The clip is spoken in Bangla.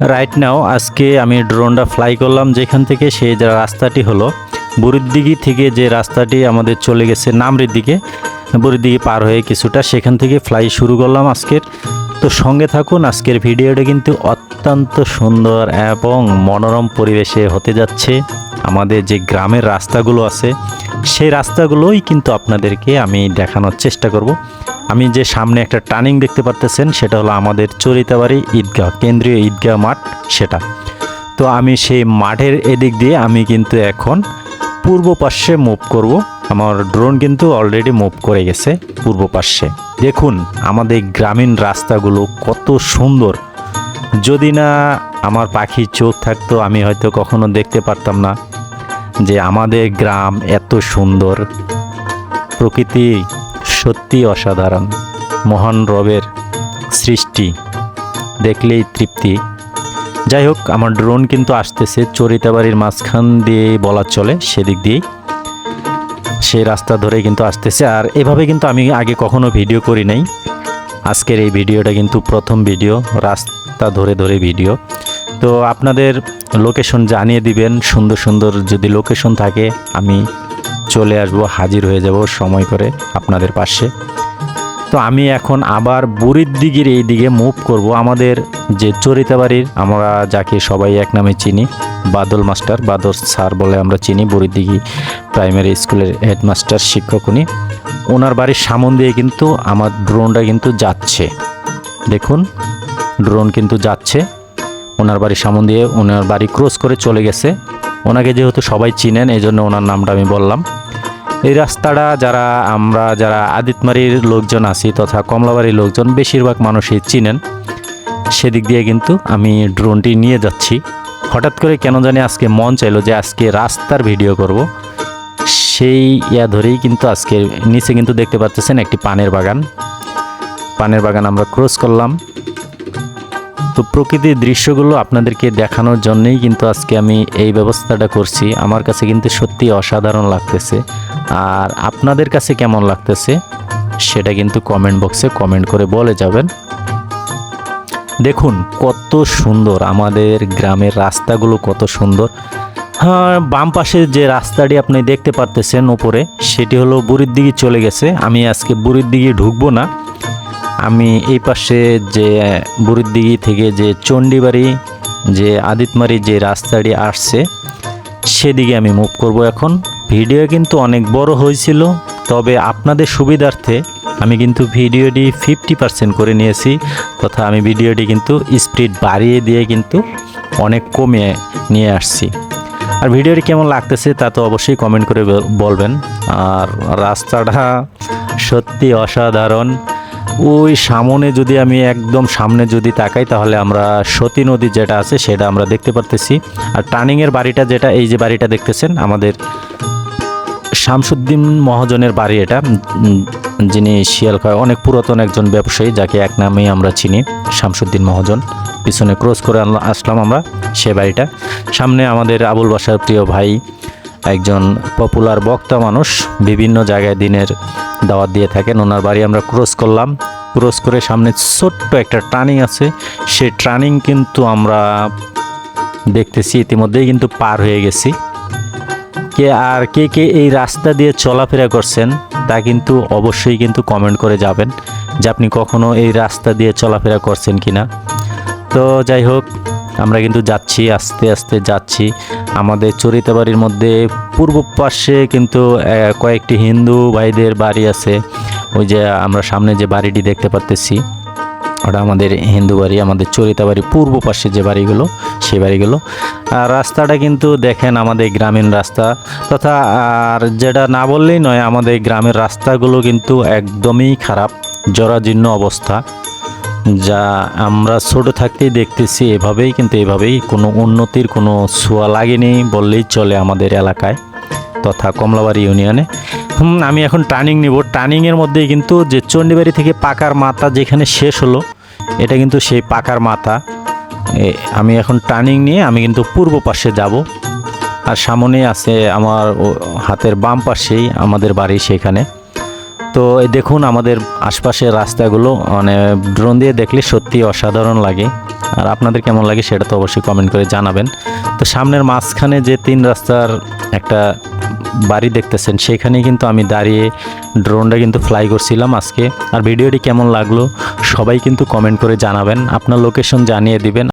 রাইট নাও আজকে আমি ড্রোনটা ফ্লাই করলাম, যেখান থেকে সেই রাস্তাটি হলো বুড়িদিঘি থেকে যে রাস্তাটি আমাদের চলে গেছে নামরির দিকে বুড়িদিঘি পার হয়ে কিছুটা সেখান থেকে ফ্লাই শুরু করলাম আজকের। তো সঙ্গে থাকুন, আজকের ভিডিওটা কিন্তু অত্যন্ত সুন্দর এবং মনোরম পরিবেশে হতে যাচ্ছে। আমাদের যে গ্রামের রাস্তাগুলো আছে, সেই রাস্তাগুলোই কিন্তু আপনাদেরকে আমি দেখানোর চেষ্টা করব। আমি যে সামনে একটা টার্নিং দেখতে পারতেছেন, সেটা হলো আমাদের চরিতাবাড়ি ঈদগাহ কেন্দ্রীয় ঈদগাহ মাঠ, সেটা। তো আমি সেই মাঠের এদিক দিয়ে আমি কিন্তু এখন পূর্ব পার্শ্বে মুভ করব। আমার ড্রোন কিন্তু অলরেডি মুভ করে গেছে পূর্ব পার্শ্বে দেখুন, আমাদের গ্রামীণ রাস্তাগুলো কত সুন্দর। যদি না আমার পাখি চোখ থাকতো, আমি হয়তো কখনো দেখতে পারতাম না যে আমাদের গ্রাম এত সুন্দর। প্রকৃতি সত্যি অসাধারণ, মহান রবের সৃষ্টি। দেখলেই তৃপ্তি। যাই হোক, আমার ড্রোন কিন্তু আসতেছে, চরিতাবাড়ির মাঝখান দিয়ে বলা চলে, সেদিক দিয়েই। সেই রাস্তা ধরে কিন্তু আসতেছে, আর এভাবে কিন্তু আমি আগে কখনো ভিডিও করি নাই। আজকের এই ভিডিওটা কিন্তু প্রথম ভিডিও, রাস্তা ধরে ধরে ভিডিও। তো আপনাদের লোকেশন জানিয়ে দিবেন, সুন্দর সুন্দর যদি লোকেশন থাকে, আমি চলে আসব, হাজির হয়ে যাব সময় করে আপনাদের পাশে। তো আমি এখন আবার বুড়ির দিকের এই দিকে মুভ করব। আমাদের যে চরিতাবাড়ির আমরা যাকে সবাই এক নামে চিনি, বাদল মাস্টার, বাদল স্যার বলে আমরা চিনি, বুড়ির দিঘি প্রাইমারি স্কুলের হেডমাস্টার শিক্ষক উনি। ওনার বাড়ির সামন দিয়ে কিন্তু আমার ড্রোনটা কিন্তু যাচ্ছে। দেখুন ড্রোন কিন্তু যাচ্ছে। ওনার বাড়ির সামন দিয়ে ওনার বাড়ি ক্রস করে চলে গেছে। ওনাকে যেহেতু সবাই চিনেন এই জন্য ওনার নামটা আমি বললাম। এই রাস্তাটা যারা, আমরা যারা আদিতমারির লোকজন আছি তথা কমলাবাড়ির লোকজন, বেশিরভাগ মানুষই চিনেন। সেদিক দিয়ে কিন্তু আমি ড্রোনটি নিয়ে যাচ্ছি। হঠাৎ করে কেন জানি আজকে মন চাইলো যে আজকে রাস্তার ভিডিও করব। সেই ইয়া ধরেই কিন্তু আজকে নিচে কিন্তু দেখতে পাচ্ছেন একটি পানের বাগান। পানের বাগান আমরা ক্রস করলাম। তো প্রকৃতির দৃশ্যগুলো আপনাদেরকে দেখানোর জন্যই কিন্তু আজকে আমি এই ব্যবস্থাটা করছি। আমার কাছে কিন্তু সত্যি অসাধারণ লাগতেছে। আর আপনাদের কাছে কেমন লাগতেছে সেটা কিন্তু কমেন্ট বক্সে কমেন্ট করে বলে যাবেন। দেখুন, কত সুন্দর আমাদের গ্রামের রাস্তাগুলো কত সুন্দর। হ্যাঁ বাম পাশে যে রাস্তাটি আপনি দেখতে পারতেছেন ওপরে সেটি হলো বুড়ির দিকে চলে গেছে। আমি আজকে বুড়ির দিকে ঢুকবো না। আমি এই পাশে যে বুড়ির দিঘি থেকে যে চণ্ডীবাড়ি, যে আদিতমারি যে রাস্তাটি আসছে, সেদিকে আমি মুভ করব এখন। ভিডিও কিন্তু অনেক বড় হয়েছিল, তবে আপনাদের সুবিধার্থে আমি কিন্তু ভিডিওটি ফিফটি পার্সেন্ট করে নিয়েছি, তথা আমি ভিডিওটি কিন্তু স্পিড বাড়িয়ে দিয়ে কিন্তু অনেক কমে নিয়ে আসছি। আর ভিডিওটি কেমন লাগতেছে তা তো অবশ্যই কমেন্ট করে বলবেন। আর রাস্তাটা সত্যি অসাধারণ। ওই সামনে যদি আমি একদম সামনে যদি তাকাই, তাহলে আমরা সতী নদী যেটা আছে, সেটা আমরা দেখতে পারতেছি। আর টার্নিংয়ের বাড়িটা যেটা, এই যে বাড়িটা দেখতেছেন, আমাদের শামসুদ্দিন মহাজনের বাড়ি এটা যিনি শিয়ালখয় অনেক পুরাতন একজন ব্যবসায়ী, যাকে এক নামেই আমরা চিনি, শামসুদ্দিন মহাজন। পিছনে ক্রস করে আসলাম আমরা সে বাড়িটা। সামনে আমাদের আবুল বাসার প্রিয় ভাই একজন পপুলার বক্তা মানুষ বিভিন্ন জায়গায় দিনের দাওয়াত দিয়ে থাকেন। ওনার বাড়ি আমরা ক্রস করলাম। ক্রস করে সামনে ছোট্ট একটা টার্নিং আছে। সেই টার্নিং কিন্তু আমরা দেখতেছি, ইতিমধ্যেই কিন্তু পার হয়ে গেছি। কে আর কে কে এই রাস্তা দিয়ে চলাফেরা করছেন, তা কিন্তু অবশ্যই কিন্তু কমেন্ট করে যাবেন যে আপনি কখনো এই রাস্তা দিয়ে চলাফেরা করছেন কিনা। তো যাই হোক আমরা কিন্তু যাচ্ছি, আস্তে আস্তে যাচ্ছি। আমাদের চরিতাবাড়ির মধ্যে পূর্ব পাশে কিন্তু কয়েকটি হিন্দু ভাইদের বাড়ি আছে। ওই যে আমরা সামনে যে বাড়িটি দেখতে পারতেছি, ওটা আমাদের হিন্দু বাড়ি, আমাদের চরিতা বাড়ি পূর্ব পাশে যে বাড়িগুলো সেই বাড়িগুলো। আর রাস্তাটা কিন্তু দেখেন আমাদের গ্রামীণ রাস্তা। তথা, আর যেটা না বললেই নয়, আমাদের গ্রামের রাস্তাগুলো কিন্তু একদমই খারাপ, জরাজীর্ণ অবস্থা। যা আমরা ছোট থাকতেই দেখতেছি, এভাবেই কিন্তু এভাবেই কোনো উন্নতির কোনো ছোঁয়া লাগেনি বললেই চলে আমাদের এলাকায় তথা কমলাবাড়ি ইউনিয়নে। আমি এখন টার্নিং নিব। টার্নিংয়ের মধ্যেই কিন্তু যে চণ্ডীবাড়ি থেকে পাকার মাথা যেখানে শেষ হলো, এটা কিন্তু সেই পাকার মাথা। আমি এখন টার্নিং নিয়ে আমি কিন্তু পূর্ব পাশে যাব। আর সামনে আছে আমার হাতের বাম পাশেই আমাদের বাড়ি সেখানে। তো দেখুন আমাদের আশপাশের রাস্তাগুলো মানে ড্রোন দিয়ে দেখলে সত্যি অসাধারণ লাগে। আর আপনাদের কেমন লাগে সেটা তো অবশ্যই কমেন্ট করে জানাবেন। তো সামনের মাঝখানে যে তিন রাস্তার একটা বাড়ি দেখতেছেন, সেখানেই কিন্তু আমি দাঁড়িয়ে ড্রোনটা কিন্তু ফ্লাই করছিলাম আজকে। আর ভিডিওটি কেমন লাগল সবাই কিন্তু কমেন্ট করে জানাবেন। আপনার লোকেশন জানিয়ে দিবেন।